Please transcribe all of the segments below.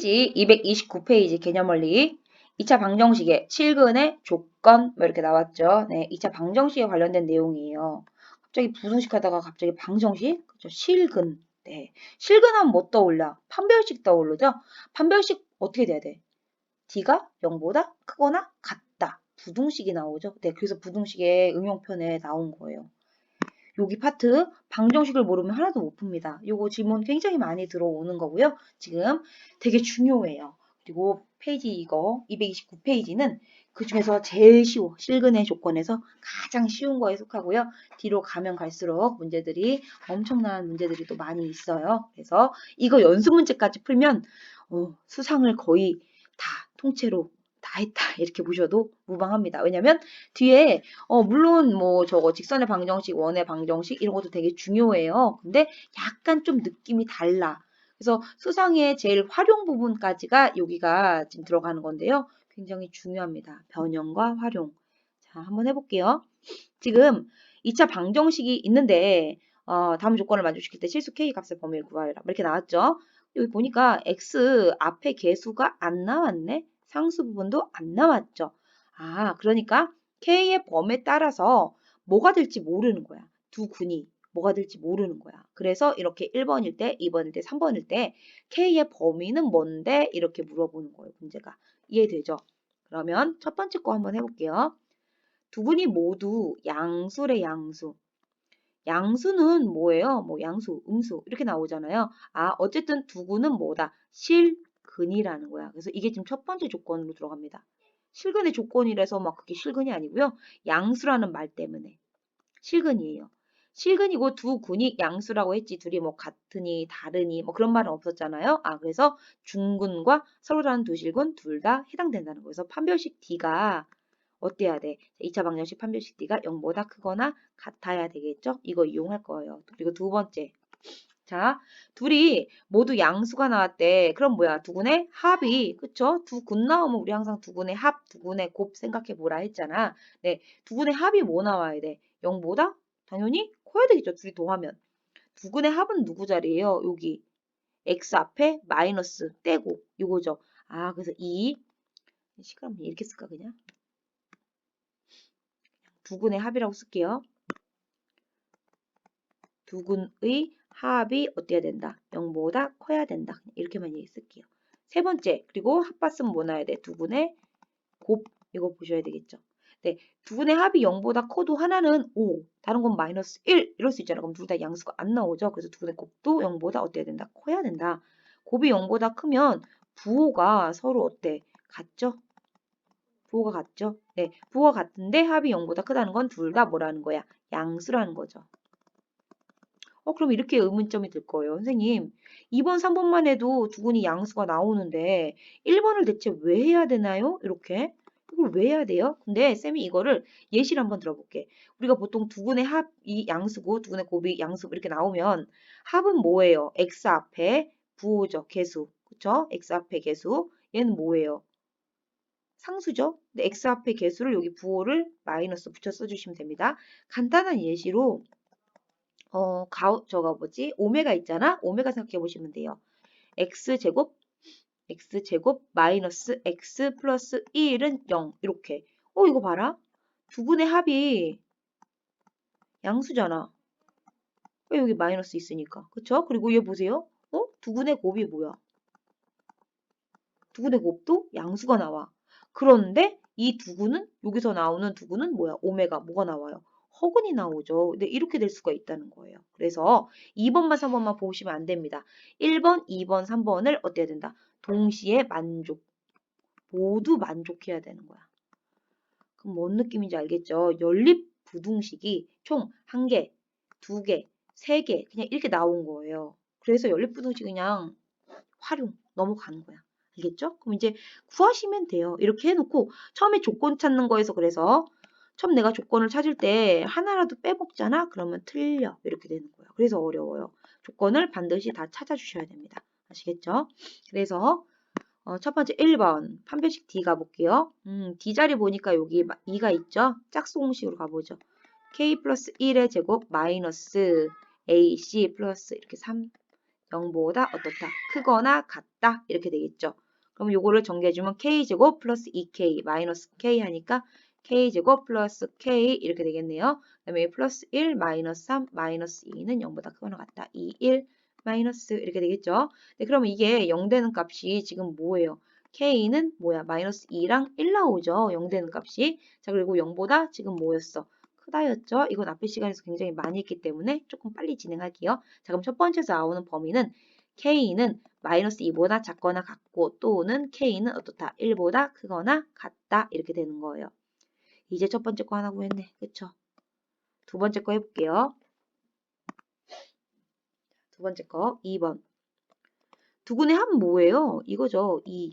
페이지 229페이지 개념원리 2차 방정식의 실근의 조건 뭐 이렇게 나왔죠. 네, 2차 방정식에 관련된 내용이에요. 갑자기 부등식 하다가 갑자기 방정식? 그죠? 실근. 네. 실근하면 뭐 떠올려? 판별식 떠오르죠? 판별식 어떻게 돼야 돼? d가 0보다 크거나 같다. 부등식이 나오죠. 네, 그래서 부등식의 응용편에 나온 거예요. 여기 파트 방정식을 모르면 하나도 못 풉니다. 요거 질문 굉장히 많이 들어오는 거고요. 지금 되게 중요해요. 그리고 페이지 이거 229페이지는 그 중에서 제일 쉬워. 실근의 조건에서 가장 쉬운 거에 속하고요. 뒤로 가면 갈수록 문제들이 엄청난 문제들이 또 많이 있어요. 그래서 이거 연습 문제까지 풀면 어, 수상을 거의 다 통째로 다 했다 이렇게 보셔도 무방합니다. 왜냐면 뒤에 어 물론 뭐 저거 직선의 방정식, 원의 방정식 이런 것도 되게 중요해요. 근데 약간 좀 느낌이 달라. 그래서 수상의 제일 활용 부분까지가 여기가 지금 들어가는 건데요. 굉장히 중요합니다. 변형과 활용. 자, 한번 해볼게요. 지금 2차 방정식이 있는데 어, 다음 조건을 만족시킬 때 실수 k 값의 범위를 구하라. 이렇게 나왔죠. 여기 보니까 x 앞에 개수가 안 나왔네. 상수 부분도 안 나왔죠. 아, 그러니까 K의 범에 따라서 뭐가 될지 모르는 거야. 두 군이 뭐가 될지 모르는 거야. 그래서 이렇게 1번일 때, 2번일 때, 3번일 때 K의 범위는 뭔데? 이렇게 물어보는 거예요. 문제가. 이해되죠? 그러면 첫 번째 거 한번 해볼게요. 두 군이 모두 양수래 양수. 양수는 뭐예요? 뭐 양수, 음수 이렇게 나오잖아요. 아, 어쨌든 두 군은 뭐다? 실, 근이라는 거야. 그래서 이게 지금 첫 번째 조건으로 들어갑니다. 실근의 조건이라서 막 그게 실근이 아니고요. 양수라는 말 때문에 실근이에요. 실근이고 두 군이 양수라고 했지 둘이 뭐 같으니 다르니 뭐 그런 말은 없었잖아요. 아 그래서 중근과 서로 다른 두 실근 둘다 해당된다는 거예요. 그래서 판별식 D가 어때야 돼? 2차 방정식 판별식 D가 0보다 크거나 같아야 되겠죠? 이거 이용할 거예요. 그리고 두 번째 자, 둘이 모두 양수가 나왔대. 그럼 뭐야? 두군의 합이, 그쵸? 두군 나오면 우리 항상 두군의 합, 두군의 곱 생각해 보라 했잖아. 네, 두군의 합이 뭐 나와야 돼? 0보다? 당연히 커야 되겠죠. 둘이 더하면. 두군의 합은 누구 자리예요? 여기. x 앞에 마이너스 떼고 이거죠. 아, 그래서 2 시간 이렇게 쓸까 그냥? 두군의 합이라고 쓸게요. 두군의 합이 어때야 된다? 0보다 커야 된다. 이렇게만 얘기 쓸게요. 세 번째, 그리고 합봤으면 뭐 나야 돼? 두 분의 곱, 이거 보셔야 되겠죠. 네, 두 분의 합이 0보다 커도 하나는 5, 다른 건 마이너스 1 이럴 수 있잖아. 그럼 둘 다 양수가 안 나오죠. 그래서 두 분의 곱도 0보다 어때야 된다? 커야 된다. 곱이 0보다 크면 부호가 서로 어때? 같죠? 부호가 같죠? 네, 부호가 같은데 합이 0보다 크다는 건 둘 다 뭐라는 거야? 양수라는 거죠. 어, 그럼 이렇게 의문점이 들 거예요. 선생님, 2번, 3번만 해도 두근이 양수가 나오는데 1번을 대체 왜 해야 되나요? 이렇게. 이걸 왜 해야 돼요? 근데 쌤이 이거를 예시를 한번 들어볼게. 우리가 보통 두근의 합이 양수고 두근의 곱이 양수 이렇게 나오면 합은 뭐예요? x 앞에 부호죠. 개수. 그쵸? x 앞에 개수. 얘는 뭐예요? 상수죠? 근데 x 앞에 개수를 여기 부호를 마이너스 붙여 써주시면 됩니다. 간단한 예시로 어, 가우, 저거 뭐지? 오메가 있잖아? 오메가 생각해 보시면 돼요. x제곱, x제곱 마이너스 x 플러스 1은 0. 이렇게. 어, 이거 봐라. 두분의 합이 양수잖아. 왜 여기 마이너스 있으니까. 그쵸? 그리고 얘 보세요. 어? 두분의 곱이 뭐야? 두분의 곱도 양수가 나와. 그런데 이 두구는 여기서 나오는 두구는 뭐야? 오메가 뭐가 나와요? 허근이 나오죠. 근데 이렇게 될 수가 있다는 거예요. 그래서 2번만 3번만 보시면 안 됩니다. 1번, 2번, 3번을 어때야 된다? 동시에 만족. 모두 만족해야 되는 거야. 그럼 뭔 느낌인지 알겠죠? 연립 부등식이 총 1개, 2개, 3개 그냥 이렇게 나온 거예요. 그래서 연립 부등식 그냥 활용 넘어가는 거야. 알겠죠? 그럼 이제 구하시면 돼요. 이렇게 해놓고 처음에 조건 찾는 거에서 그래서 처음 내가 조건을 찾을 때 하나라도 빼먹잖아? 그러면 틀려. 이렇게 되는 거예요. 그래서 어려워요. 조건을 반드시 다 찾아주셔야 됩니다. 아시겠죠? 그래서 어, 첫 번째 1번 판별식 D 가볼게요. 음, D 자리 보니까 여기 2가 있죠? 짝수 공식으로 가보죠. K 플러스 1의 제곱 마이너스 AC 플러스 이렇게 3 0보다 어떻다 크거나 같다 이렇게 되겠죠. 그럼 요거를 정리해주면 k제곱 플러스 2k 마이너스 k 하니까 k제곱 플러스 k 이렇게 되겠네요. 그 다음에 플러스 1 마이너스 3 마이너스 2는 0보다 크거나 같다. 2, 1 마이너스 이렇게 되겠죠. 네, 그러면 이게 0 되는 값이 지금 뭐예요? k는 뭐야? 마이너스 2랑 1 나오죠. 0 되는 값이. 자 그리고 0보다 지금 뭐였어? 크다였죠. 이건 앞에 시간에서 굉장히 많이 했기 때문에 조금 빨리 진행할게요. 자 그럼 첫 번째에서 나오는 범위는 k는 마이너스 2보다 작거나 같고 또는 k는 어떻다? 1보다 크거나 같다 이렇게 되는 거예요. 이제 첫 번째 거 하나 구했네. 그쵸? 두 번째 거 해볼게요. 두 번째 거 2번. 두근의 합은 뭐예요? 이거죠. 2.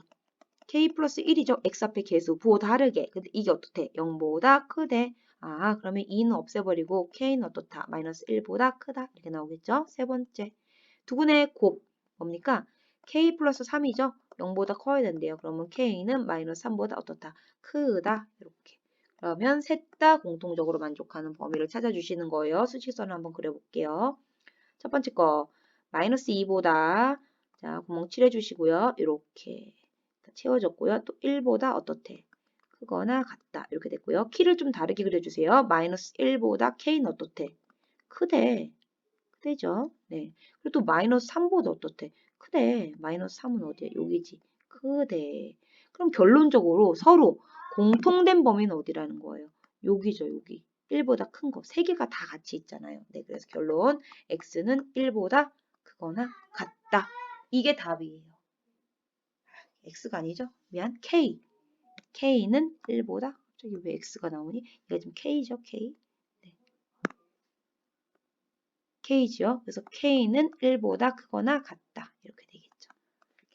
k 플러스 1이죠. x 앞에 개수 보 다르게. 근데 이게 어떻대? 0보다 크대. 아 그러면 2는 없애버리고 k는 어떻다? 마이너스 1보다 크다. 이렇게 나오겠죠. 세 번째. 두근의 곱 뭡니까? k 플러스 3이죠. 0보다 커야 된대요. 그러면 k는 마이너스 3보다 어떻다? 크다. 이렇게. 그러면 셋 다 공통적으로 만족하는 범위를 찾아주시는 거예요. 수식선을 한번 그려볼게요. 첫 번째 거 마이너스 2보다 자 구멍 칠해주시고요. 이렇게 채워졌고요. 또 1보다 어떻대? 크거나 같다. 이렇게 됐고요. 키를 좀 다르게 그려주세요. 마이너스 1보다 k는 어떻대? 크대. 크대죠. 네. 그리고 또 마이너스 3보다 어떻대? 크대. 마이너스 3은 어디야? 여기지. 크대. 그럼 결론적으로 서로 공통된 범위는 어디라는 거예요? 여기죠, 여기. 1보다 큰 거. 세 개가 다 같이 있잖아요. 네, 그래서 결론 x는 1보다 크거나 같다. 이게 답이에요. x가 아니죠? 미안, k. k는 1보다 저기 왜 x가 나오니? 이게 지금 k죠, k. 네. k죠. 그래서 k는 1보다 크거나 같다. 이렇게 되겠죠.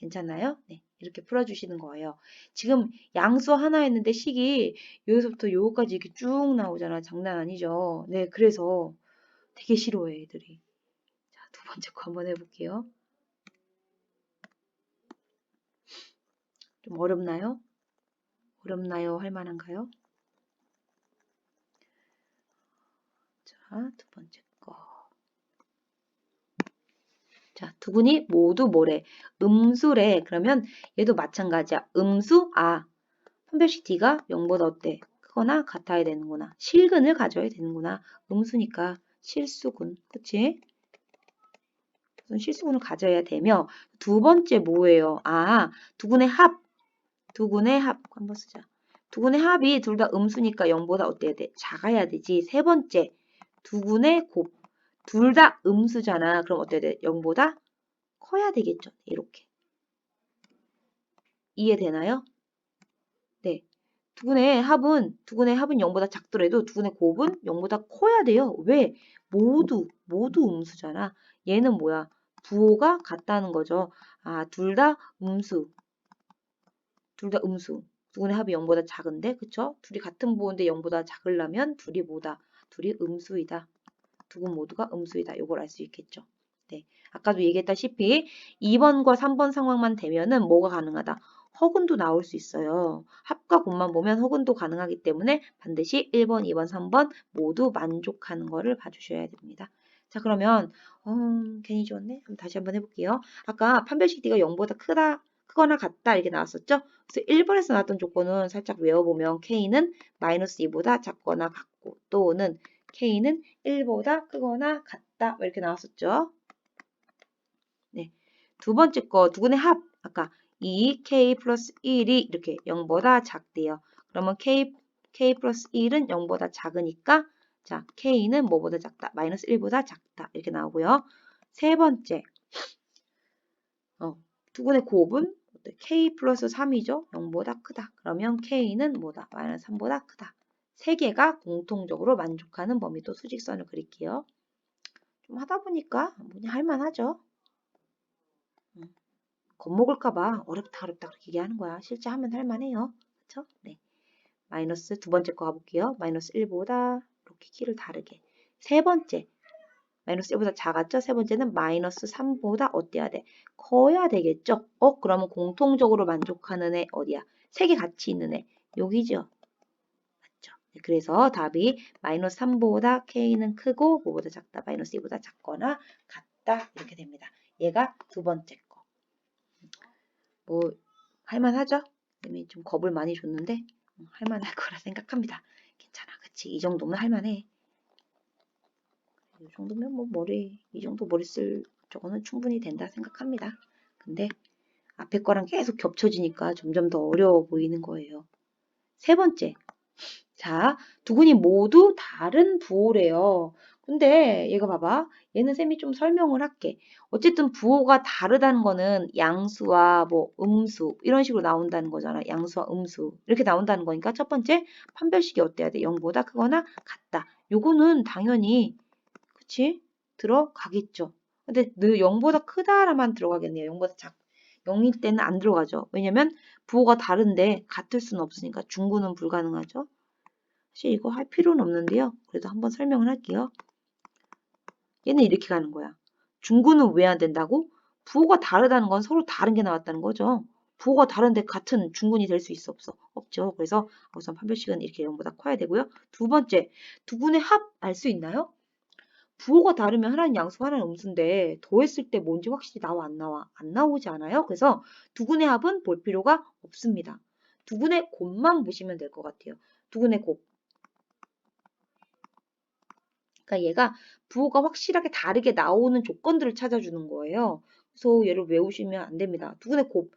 괜찮나요? 네. 이렇게 풀어주시는 거예요. 지금 양수 하나 했는데 식이 여기서부터 여기까지 이렇게 쭉 나오잖아. 장난 아니죠. 네, 그래서 되게 싫어해, 애들이. 자, 두 번째 거 한번 해볼게요. 좀 어렵나요? 어렵나요? 할 만한가요? 자, 두 번째 거. 자, 두 분이 모두 뭐래? 음수래. 그러면 얘도 마찬가지야. 음수, 아. 판별식 D가 0보다 어때? 크거나 같아야 되는구나. 실근을 가져야 되는구나. 음수니까 실수군. 그치? 실수군을 가져야 되며 두 번째 뭐예요? 아, 두 군의 합. 두 군의 합. 한번 쓰자. 두 군의 합이 둘 다 음수니까 0보다 어때야 돼? 작아야 되지. 세 번째, 두 군의 곱. 둘 다 음수잖아. 그럼 어때야 돼? 0보다 커야 되겠죠. 이렇게. 이해되나요? 네. 두군의 합은 두군의 합은 0보다 작더라도 두군의 곱은 0보다 커야 돼요. 왜? 모두 모두 음수잖아. 얘는 뭐야? 부호가 같다는 거죠. 아, 둘 다 음수. 둘 다 음수. 두군의 합이 0보다 작은데, 그쵸? 둘이 같은 부호인데 0보다 작으려면 둘이 뭐다? 둘이 음수이다. 두군 모두가 음수이다. 요걸 알 수 있겠죠. 네. 아까도 얘기했다시피 2번과 3번 상황만 되면은 뭐가 가능하다? 허근도 나올 수 있어요. 합과 곱만 보면 허근도 가능하기 때문에 반드시 1번, 2번, 3번 모두 만족하는 거를 봐주셔야 됩니다. 자 그러면 어, 괜히 좋았네. 그럼 다시 한번 해볼게요. 아까 판별식 D가 0보다 크다, 크거나 같다 이렇게 나왔었죠? 그래서 1번에서 나왔던 조건은 살짝 외워보면 K는 마이너스 2보다 작거나 같고 또는 K는 1보다 크거나 같다 이렇게 나왔었죠? 네. 두 번째 거 두근의 합 아까 2K 플러스 1이 이렇게 0보다 작대요. 그러면 K, K 플러스 1은 0보다 작으니까 자 K는 뭐보다 작다? 마이너스 1보다 작다. 이렇게 나오고요. 세 번째 어, 두근의 곱은 K 플러스 3이죠. 0보다 크다. 그러면 K는 뭐다? 마이너스 3보다 크다. 세 개가 공통적으로 만족하는 범위도 수직선을 그릴게요. 좀 하다 보니까 뭐냐 할만하죠. 겁먹을까봐 어렵다 어렵다 그렇게 얘기하는 거야. 실제 하면 할만해요. 그쵸? 네. 마이너스 두 번째 거 가볼게요. 마이너스 1보다 이렇게 키를 다르게. 세 번째. 마이너스 1보다 작았죠? 세 번째는 마이너스 3보다 어때야 돼? 커야 되겠죠? 어? 그러면 공통적으로 만족하는 애 어디야? 세 개 같이 있는 애. 여기죠? 네, 그래서 답이 마이너스 3보다 K는 크고 뭐보다 작다? 마이너스 2보다 작거나 같다. 이렇게 됩니다. 얘가 두 번째 거. 뭐 할만하죠? 쌤이 좀 겁을 많이 줬는데 음, 할만할 거라 생각합니다. 괜찮아, 그치? 이 정도면 할만해. 이 정도면 뭐 머리 이 정도 머리 쓸 저거는 충분히 된다 생각합니다. 근데 앞에 거랑 계속 겹쳐지니까 점점 더 어려워 보이는 거예요. 세 번째. 자, 두근이 모두 다른 부호래요. 근데 얘가 봐봐. 얘는 쌤이 좀 설명을 할게. 어쨌든 부호가 다르다는 거는 양수와 뭐 음수 이런 식으로 나온다는 거잖아. 양수와 음수 이렇게 나온다는 거니까 첫 번째 판별식이 어때야 돼? 0보다 크거나 같다. 요거는 당연히 그치? 들어가겠죠. 근데 늘 0보다 크다라만 들어가겠네요. 0보다 작 0일 때는 안 들어가죠. 왜냐면 부호가 다른데 같을 수는 없으니까 중구는 불가능하죠. 사실 이거 할 필요는 없는데요. 그래도 한번 설명을 할게요. 얘는 이렇게 가는 거야. 중구는 왜 안 된다고? 부호가 다르다는 건 서로 다른 게 나왔다는 거죠. 부호가 다른데 같은 중군이 될 수 있어 없어? 없죠. 그래서 우선 판별식은 이렇게 0보다 커야 되고요. 두 번째, 두 군의 합 알 수 있나요? 부호가 다르면 하나는 양수, 하나는 음수인데 더했을 때 뭔지 확실히 나와 안 나와? 안 나오지 않아요? 그래서 두 군의 합은 볼 필요가 없습니다. 두 군의 곱만 보시면 될 것 같아요. 두 군의 곱. 그러니까 얘가 부호가 확실하게 다르게 나오는 조건들을 찾아주는 거예요. 그래서 얘를 외우시면 안 됩니다. 두 군의 곱.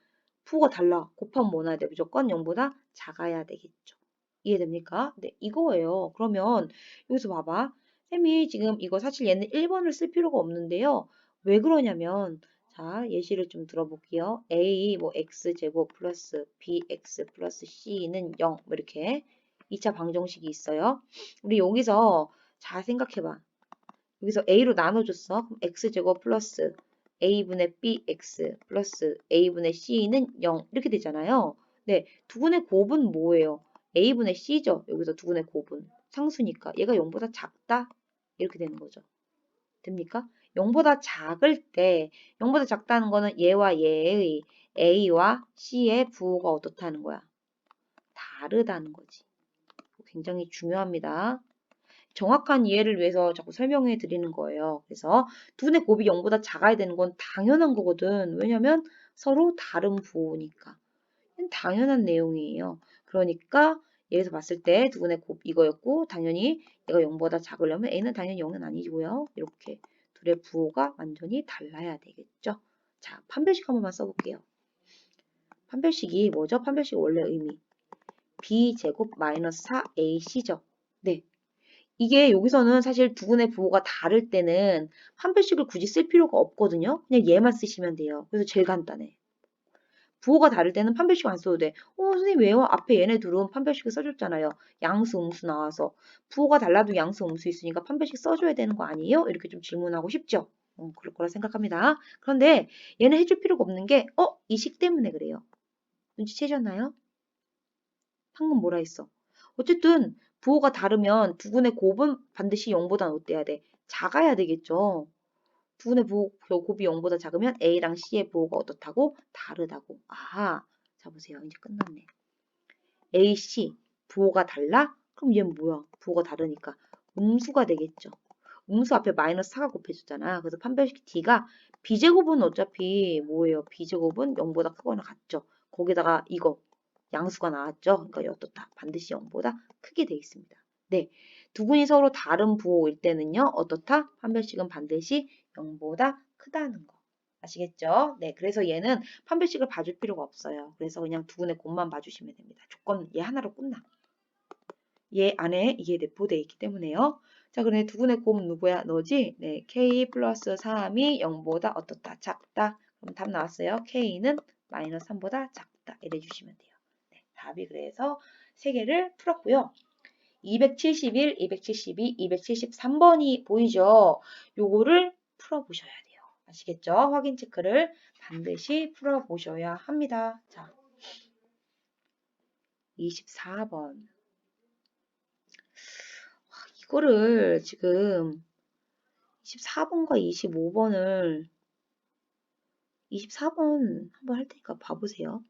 부호가 달라. 곱하면 뭐 나야 돼? 무조건 0보다 작아야 되겠죠. 이해됩니까? 네, 이거예요. 그러면 여기서 봐봐. 쌤이 지금 이거 사실 얘는 1번을 쓸 필요가 없는데요. 왜 그러냐면 자 예시를 좀 들어볼게요. a 뭐 x 제곱 플러스 bx 플러스 c는 0뭐 이렇게 2차 방정식이 있어요. 우리 여기서 잘 생각해봐. 여기서 a로 나눠줬어. 그럼 x 제곱 플러스 a분의 bx 플러스 a분의 c는 0 이렇게 되잖아요. 네, 두분의 곱은 뭐예요? a분의 c죠. 여기서 두분의 곱은 상수니까 얘가 0보다 작다 이렇게 되는 거죠. 됩니까? 0보다 작을 때 0보다 작다는 거는 얘와 얘의 a와 c의 부호가 어떻다는 거야? 다르다는 거지. 굉장히 중요합니다. 정확한 이해를 위해서 자꾸 설명해 드리는 거예요. 그래서 두 분의 곱이 0보다 작아야 되는 건 당연한 거거든. 왜냐면 서로 다른 부호니까. 당연한 내용이에요. 그러니까 얘에서 봤을 때 두 분의 곱 이거였고 당연히 얘가 0보다 작으려면 a는 당연히 0은 아니고요. 이렇게 둘의 부호가 완전히 달라야 되겠죠. 자, 판별식 한 번만 써볼게요. 판별식이 뭐죠? 판별식 원래 의미. b제곱 마이너스 4ac죠. 네. 이게 여기서는 사실 두분의 부호가 다를 때는 판별식을 굳이 쓸 필요가 없거든요. 그냥 얘만 쓰시면 돼요. 그래서 제일 간단해. 부호가 다를 때는 판별식 안 써도 돼. 어, 선생님 왜요? 앞에 얘네 둘은 판별식을 써줬잖아요. 양수, 음수 나와서. 부호가 달라도 양수, 음수 있으니까 판별식 써줘야 되는 거 아니에요? 이렇게 좀 질문하고 싶죠? 어, 그럴 거라 생각합니다. 그런데 얘는 해줄 필요가 없는 게, 어? 이 식 때문에 그래요. 눈치채셨나요? 방금 뭐라 했어? 어쨌든 부호가 다르면 두분의 곱은 반드시 0보다 어때야 돼? 작아야 되겠죠. 두분의 부호, 곱이 0보다 작으면 A랑 C의 부호가 어떻다고? 다르다고. 아하. 자, 보세요. 이제 끝났네. A, C. 부호가 달라? 그럼 얘는 뭐야? 부호가 다르니까. 음수가 되겠죠. 음수 앞에 마이너스 4가 곱해줬잖아. 그래서 판별식 D가 B제곱은 어차피 뭐예요? B제곱은 0보다 크거나 같죠. 거기다가 이거 양수가 나왔죠. 그러니까 어떻다? 반드시 0보다 크게 돼 있습니다. 네. 두 분이 서로 다른 부호일 때는요. 어떻다? 판별식은 반드시 0보다 크다는 거. 아시겠죠? 네, 그래서 얘는 판별식을 봐줄 필요가 없어요. 그래서 그냥 두 분의 곱만 봐주시면 됩니다. 조건 얘 하나로 끝나. 얘 안에 이게 내포되어 있기 때문에요. 자, 그럼 두 분의 곱 누구야? 너지? 네, k 플러스 3이 0보다 어떻다? 작다. 그럼 답 나왔어요. k는 마이너스 3보다 작다. 이래 주시면 돼요. 네, 답이 그래서 세 개를 풀었고요. 271, 272, 273번이 보이죠? 요거를 풀어보셔야 돼요. 아시겠죠? 확인 체크를 반드시 풀어보셔야 합니다. 자, 24번. 이거를 지금 24번과 25번을 24번 한번 할 테니까 봐보세요.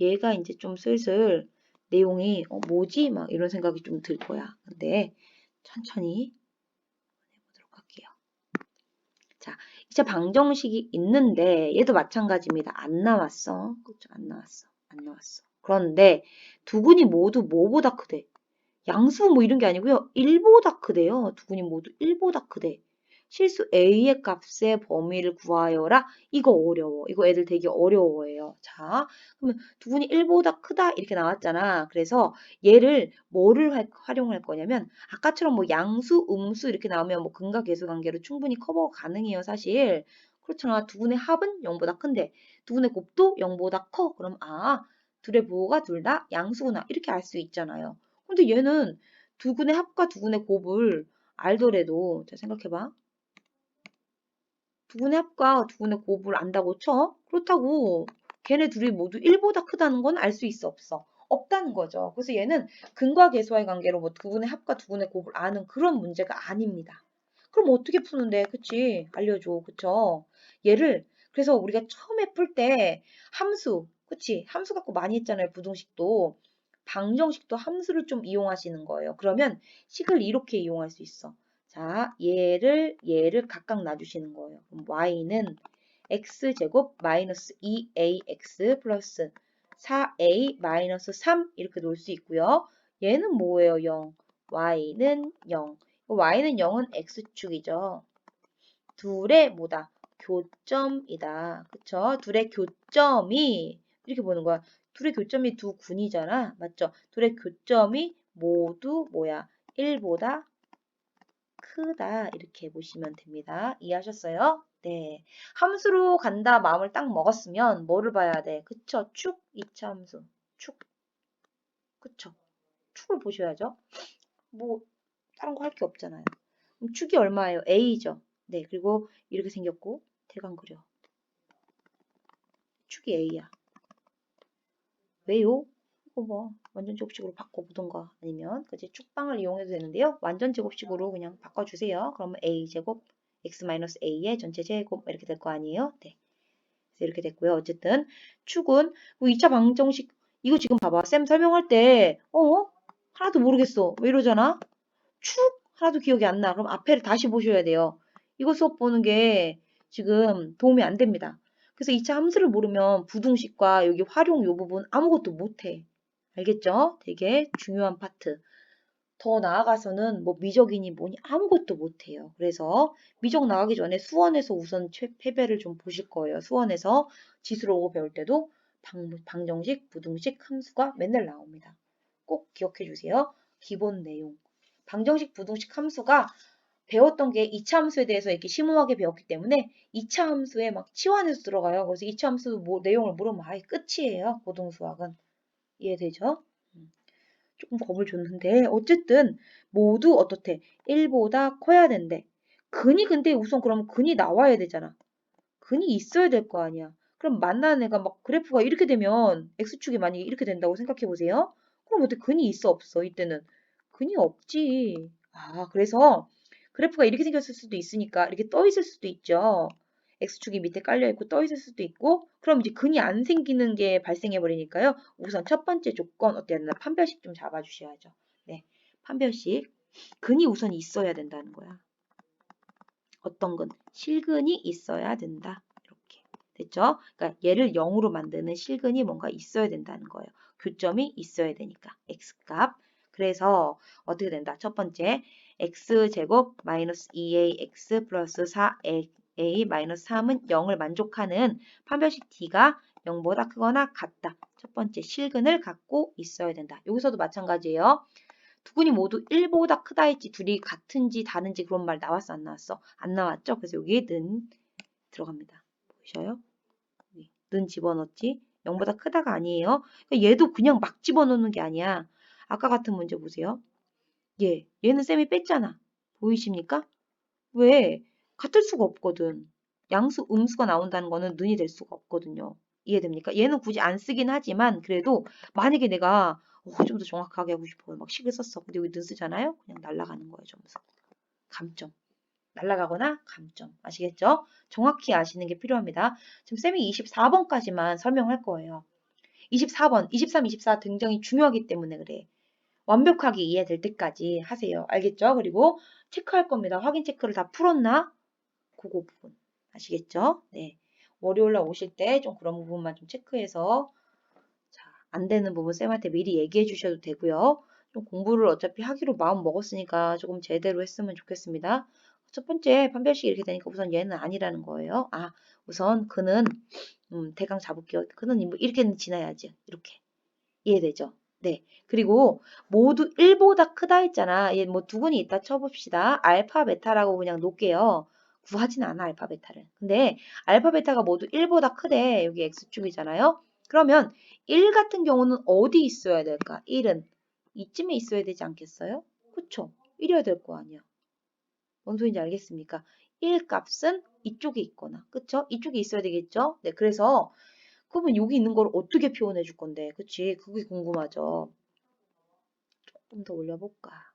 얘가 이제 좀 슬슬 내용이 어, 뭐지? 막 이런 생각이 좀 들 거야. 근데 천천히 자, 2차 방정식이 있는데 얘도 마찬가지입니다. 안 나왔어. 그렇죠? 안 나왔어. 안 나왔어. 그런데 두 군이 모두 뭐보다 크대? 양수 뭐 이런 게 아니고요. 1보다 크대요. 두 군이 모두 1보다 크대. 실수 a의 값의 범위를 구하여라. 이거 어려워. 이거 애들 되게 어려워해요. 자, 그러면 두 군이 1보다 크다 이렇게 나왔잖아. 그래서 얘를 뭐를 할- 활용할 거냐면 아까처럼 뭐 양수, 음수 이렇게 나오면 뭐 근과 계수 관계로 충분히 커버가 가능해요. 사실. 그렇잖아. 두 군의 합은 0보다 큰데 두 군의 곱도 0보다 커. 그럼 아, 둘의 부호가 둘 다 양수구나. 이렇게 알 수 있잖아요. 근데 얘는 두 군의 합과 두 군의 곱을 알더라도 자 생각해봐. 두 군의 합과 두 군의 곱을 안다고 쳐? 그렇다고 걔네 둘이 모두 1보다 크다는 건 알 수 있어 없어? 없다는 거죠. 그래서 얘는 근과 계수와의 관계로 뭐두 군의 합과 두 군의 곱을 아는 그런 문제가 아닙니다. 그럼 어떻게 푸는데? 그치? 알려줘. 그쵸? 얘를 그래서 우리가 처음에 풀 때 함수, 그치? 함수 갖고 많이 했잖아요. 부등식도. 방정식도 함수를 좀 이용하시는 거예요. 그러면 식을 이렇게 이용할 수 있어. 자, 얘를 얘를 각각 놔주시는 거예요. 그럼 y는 x제곱 마이너스 2ax 플러스 4a 마이너스 3 이렇게 놓을 수 있고요. 얘는 뭐예요? 0. y는 0. y는 0은 x축이죠. 둘의 뭐다? 교점이다. 그쵸? 둘의 교점이 이렇게 보는 거야. 둘의 교점이 두 군이잖아. 맞죠? 둘의 교점이 모두 뭐야? 1보다 크다. 이렇게 보시면 됩니다. 이해하셨어요? 네. 함수로 간다 마음을 딱 먹었으면 뭐를 봐야 돼? 그쵸? 축, 2차 함수. 축. 그쵸? 축을 보셔야죠. 뭐 다른 거 할 게 없잖아요. 그럼 축이 얼마예요? A죠. 네. 그리고 이렇게 생겼고 대강 그려. 축이 A야. 왜요? 이거 뭐 완전 제곱식으로 바꿔보던가 아니면 그치 축방을 이용해도 되는데요. 완전 제곱식으로 그냥 바꿔주세요. 그러면 a 제곱 x-a의 전체 제곱 이렇게 될 거 아니에요? 네. 그래서 이렇게 됐고요. 어쨌든 축은 뭐 2차 방정식 이거 지금 봐봐. 쌤 설명할 때 어? 하나도 모르겠어. 왜 이러잖아? 축 하나도 기억이 안 나. 그럼 앞에를 다시 보셔야 돼요. 이거 수업 보는 게 지금 도움이 안 됩니다. 그래서 2차 함수를 모르면 부등식과 여기 활용 요 부분 아무것도 못해. 알겠죠? 되게 중요한 파트. 더 나아가서는 뭐 미적이니 뭐니 아무것도 못해요. 그래서 미적 나가기 전에 수원에서 우선 최- 패배를 좀 보실 거예요. 수원에서 지수로 오고 배울 때도 방, 방정식, 부등식, 함수가 맨날 나옵니다. 꼭 기억해 주세요. 기본 내용. 방정식, 부등식, 함수가 배웠던 게 2차 함수에 대해서 이렇게 심오하게 배웠기 때문에 2차 함수에 막 치환해서 들어가요. 그래서 2차 함수 뭐, 내용을 물으면 아예 끝이에요. 고등수학은. 이해되죠? 음. 조금 겁을 줬는데 어쨌든 모두 어떻대? 1보다 커야 된대. 근이 근데 우선 그럼 근이 나와야 되잖아. 근이 있어야 될 거 아니야. 그럼 만나는 애가 막 그래프가 이렇게 되면 x축이 만약에 이렇게 된다고 생각해 보세요. 그럼 어떻게 근이 있어 없어? 이때는 근이 없지. 아 그래서 그래프가 이렇게 생겼을 수도 있으니까 이렇게 떠 있을 수도 있죠. X축이 밑에 깔려 있고 떠 있을 수도 있고 그럼 이제 근이 안 생기는 게 발생해 버리니까요. 우선 첫 번째 조건 어때야 되나 판별식 좀 잡아 주셔야죠. 네. 판별식 근이 우선 있어야 된다는 거야. 어떤 근? 실근이 있어야 된다. 이렇게. 됐죠? 그러니까 얘를 0으로 만드는 실근이 뭔가 있어야 된다는 거예요. 교점이 있어야 되니까 x값. 그래서 어떻게 된다? 첫 번째 x제곱 마이너스 2ax 플러스 4a 마이너스 3은 0을 만족하는 판별식 d가 0보다 크거나 같다. 첫 번째 실근을 갖고 있어야 된다. 여기서도 마찬가지예요. 두 군이 모두 1보다 크다 했지 둘이 같은지 다른지 그런 말 나왔어 안 나왔어? 안 나왔죠? 그래서 여기에 는 들어갑니다. 보이셔요? 여기 는 집어넣지? 0보다 크다가 아니에요. 그러니까 얘도 그냥 막 집어넣는 게 아니야. 아까 같은 문제 보세요. 얘, 얘는 쌤이 뺐잖아. 보이십니까? 왜? 같을 수가 없거든. 양수, 음수가 나온다는 거는 는이 될 수가 없거든요. 이해됩니까? 얘는 굳이 안 쓰긴 하지만 그래도 만약에 내가 어, 좀더 정확하게 하고 싶어요. 막 식을 썼어. 근데 여기 는 쓰잖아요? 그냥 날아가는 거예요, 점수. 감점. 날아가거나 감점. 아시겠죠? 정확히 아시는 게 필요합니다. 지금 쌤이 24번까지만 설명할 거예요. 24번, 23, 24 굉장히 중요하기 때문에 그래. 완벽하게 이해될 때까지 하세요. 알겠죠? 그리고 체크할 겁니다. 확인 체크를 다 풀었나? 그거 부분. 아시겠죠? 네. 월요일 날 오실 때 좀 그런 부분만 좀 체크해서 자, 안 되는 부분 쌤한테 미리 얘기해 주셔도 되고요. 좀 공부를 어차피 하기로 마음 먹었으니까 조금 제대로 했으면 좋겠습니다. 첫 번째 판별식 이렇게 되니까 우선 얘는 아니라는 거예요. 아, 우선 그는 음, 대강 잡을게요. 그는 뭐 이렇게는 지나야지. 이렇게. 이해되죠? 네. 그리고 모두 1보다 크다 했잖아. 얘 뭐 두근이 있다 쳐봅시다. 알파, 베타라고 그냥 놓을게요. 구하진 않아, 알파, 베타를. 근데 알파, 베타가 모두 1보다 크대. 여기 x축이잖아요. 그러면 1 같은 경우는 어디 있어야 될까? 1은 이쯤에 있어야 되지 않겠어요? 그쵸? 1이어야 될 거 아니야. 뭔 소리인지 알겠습니까? 1 값은 이쪽에 있거나, 그쵸? 이쪽에 있어야 되겠죠? 네, 그래서 그러면 여기 있는 걸 어떻게 표현해 줄 건데, 그치? 그게 궁금하죠? 조금 더 올려볼까?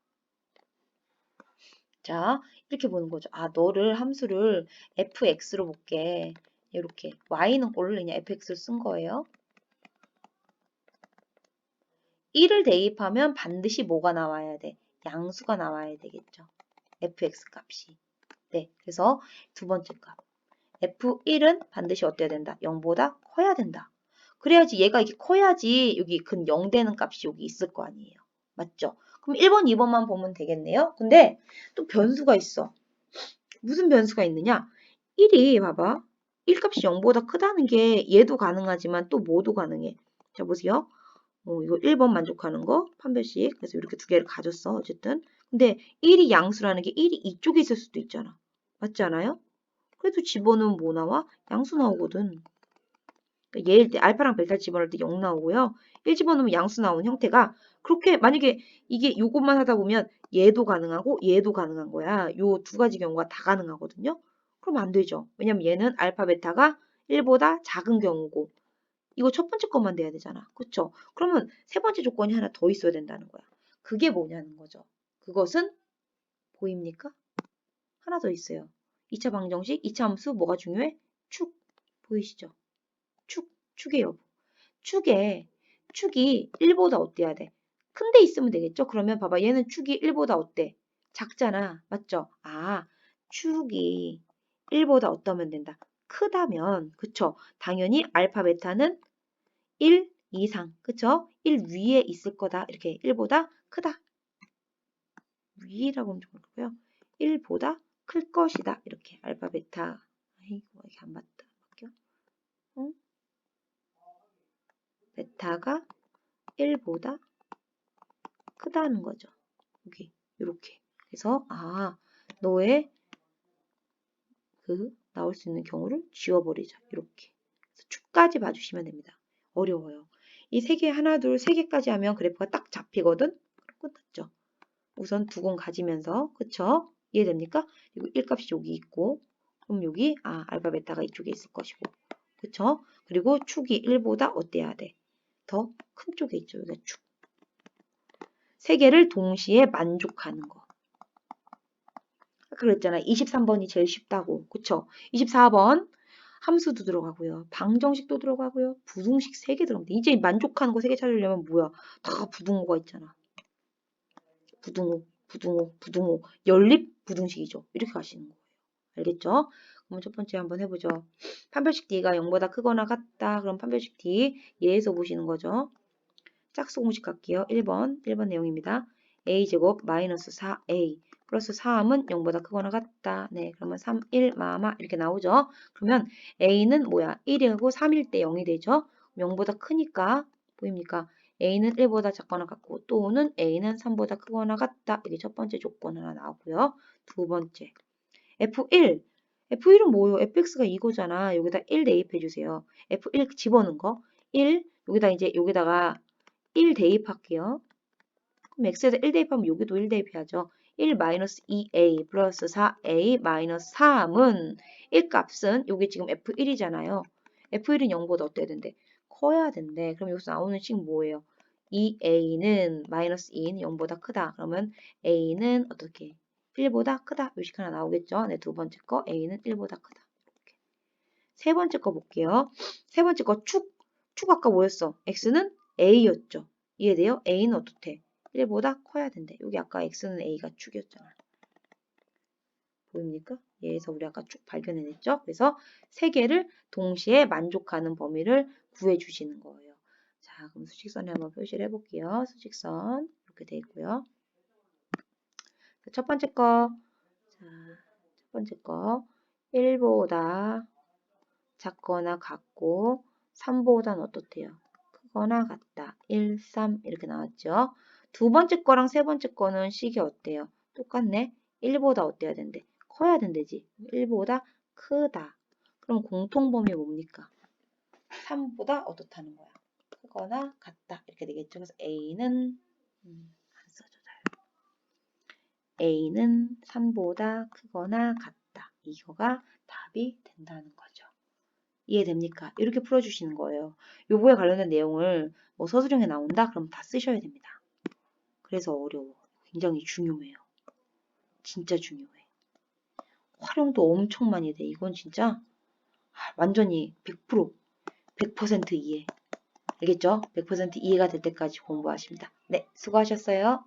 자, 이렇게 보는 거죠. 아, 너를 함수를 fx로 볼게. 이렇게 y는 그냥 fx를 쓴 거예요. 1을 대입하면 반드시 뭐가 나와야 돼? 양수가 나와야 되겠죠. fx 값이. 네, 그래서 두 번째 값. f1은 반드시 어때야 된다? 0보다 커야 된다. 그래야지 얘가 이렇게 커야지 여기 근 0 되는 값이 여기 있을 거 아니에요. 맞죠? 그럼 1번, 2번만 보면 되겠네요. 근데 또 변수가 있어. 무슨 변수가 있느냐? 1이 봐봐. 1 값이 0보다 크다는 게 얘도 가능하지만 또 뭐도 가능해. 자, 보세요. 어, 이거 1번 만족하는 거, 판별식. 그래서 이렇게 두 개를 가졌어, 어쨌든. 근데 1이 양수라는 게 1이 이쪽에 있을 수도 있잖아. 맞지 않아요? 그래도 집어넣으면 뭐 나와? 양수 나오거든. 그러니까 얘일 때 알파랑 벨타 집어넣을 때 0 나오고요. 1 집어넣으면 양수 나오는 형태가 그렇게 만약에 이게 요것만 하다 보면 얘도 가능하고 얘도 가능한 거야. 요 두 가지 경우가 다 가능하거든요. 그럼 안 되죠. 왜냐면 얘는 알파 베타가 1보다 작은 경우고 이거 첫 번째 것만 돼야 되잖아. 그쵸? 그러면 세 번째 조건이 하나 더 있어야 된다는 거야. 그게 뭐냐는 거죠. 그것은 보입니까? 하나 더 있어요. 2차 방정식, 2차 함수 뭐가 중요해? 축. 보이시죠? 축, 축의 여부. 축에, 축이 1보다 어때야 돼? 큰데 있으면 되겠죠? 그러면 봐봐. 얘는 축이 1보다 어때? 작잖아. 맞죠? 아, 축이 1보다 어떠면 된다? 크다면, 그쵸? 당연히 알파, 베타는 1 이상, 그쵸? 1 위에 있을 거다. 이렇게 1보다 크다. 위라고 하면 좀 그렇고요. 1보다 클 것이다. 이렇게 알파, 베타. 아이고, 이게 안 맞다. 바뀌어? 응? 베타가 1보다 크다는 거죠. 여기, 이렇게. 그래서, 아, 너의 그 나올 수 있는 경우를 지워버리자. 이렇게. 그래서 축까지 봐주시면 됩니다. 어려워요. 이 세 개, 하나, 둘, 세 개까지 하면 그래프가 딱 잡히거든? 그럼 끝났죠. 우선 두 공 가지면서, 그쵸? 이해됩니까? 그리고 1값이 여기 있고, 그럼 여기, 아, 알파, 베타가 이쪽에 있을 것이고, 그쵸? 그리고 축이 1보다 어때야 돼? 더 큰 쪽에 있죠. 여기가 축. 세 개를 동시에 만족하는 거. 그랬잖아. 23번이 제일 쉽다고. 그쵸? 24번 함수도 들어가고요. 방정식도 들어가고요. 부등식 3개 들어갑니다. 이제 만족하는 거 3개 찾으려면 뭐야? 다 부등호가 있잖아. 부등호, 부등호, 부등호. 연립 부등식이죠. 이렇게 가시는 거예요. 알겠죠? 그럼 첫 번째 한번 해보죠. 판별식 D가 0보다 크거나 같다. 그럼 판별식 D 예에서 보시는 거죠. 짝수 공식 갈게요. 1번, 1번 내용입니다. a제곱 마이너스 4a 플러스 3은 0보다 크거나 같다. 네, 그러면 3, 1, 마마 이렇게 나오죠. 그러면 a는 뭐야? 1이고 3일 때 0이 되죠. 0보다 크니까 보입니까? a는 1보다 작거나 같고 또는 a는 3보다 크거나 같다. 이게 첫 번째 조건 하나 나오고요. 두 번째 f1 F1은 뭐예요? fx가 이거잖아. 여기다 1 대입해 주세요. F1 집어넣은 거. 1, 여기다 이제 여기다가 1 대입할게요. 그럼 x에다 1 대입하면 여기도 1 대입해야죠. 1 마이너스 2a 플러스 4a 마이너스 3은 1 값은 여기 지금 f1이잖아요. f1은 0보다 어때야 된대? 커야 된대. 그럼 여기서 나오는 식 뭐예요? 2a는 마이너스 2는 0보다 크다. 그러면 a는 어떻게? 1보다 크다. 요식 하나 나오겠죠? 네, 두 번째 거 A는 1보다 크다. 이렇게. 세 번째 거 볼게요. 세 번째 거 축. 축 아까 뭐였어? X는 A였죠. 이해돼요? A는 어떻대? 1보다 커야 된대. 여기 아까 X는 A가 축이었잖아. 보입니까? 얘에서 우리 아까 쭉 발견해냈죠? 그래서 세 개를 동시에 만족하는 범위를 구해주시는 거예요. 자, 그럼 수직선에 한번 표시를 해볼게요. 수직선 이렇게 돼 있고요. 자, 첫 번째 거, 자, 첫 번째 거 1보다 작거나 같고 3보다는 어떻대요? 크거나 같다. 1, 3 이렇게 나왔죠. 두 번째 거랑 세 번째 거는 식이 어때요? 똑같네. 1보다 어때야 된대? 커야 된대지. 1보다 크다. 그럼 공통범위 뭡니까? 3보다 어떻다는 거야? 크거나 같다. 이렇게 되겠죠. 그래서 A는 음. A는 3보다 크거나 같다. 이거가 답이 된다는 거죠. 이해됩니까? 이렇게 풀어주시는 거예요. 요거에 관련된 내용을 뭐 서술형에 나온다? 그럼 다 쓰셔야 됩니다. 그래서 어려워. 굉장히 중요해요. 진짜 중요해. 활용도 엄청 많이 돼. 이건 진짜 아, 완전히 100% 100% 이해. 알겠죠? 100% 이해가 될 때까지 공부하십니다. 네, 수고하셨어요.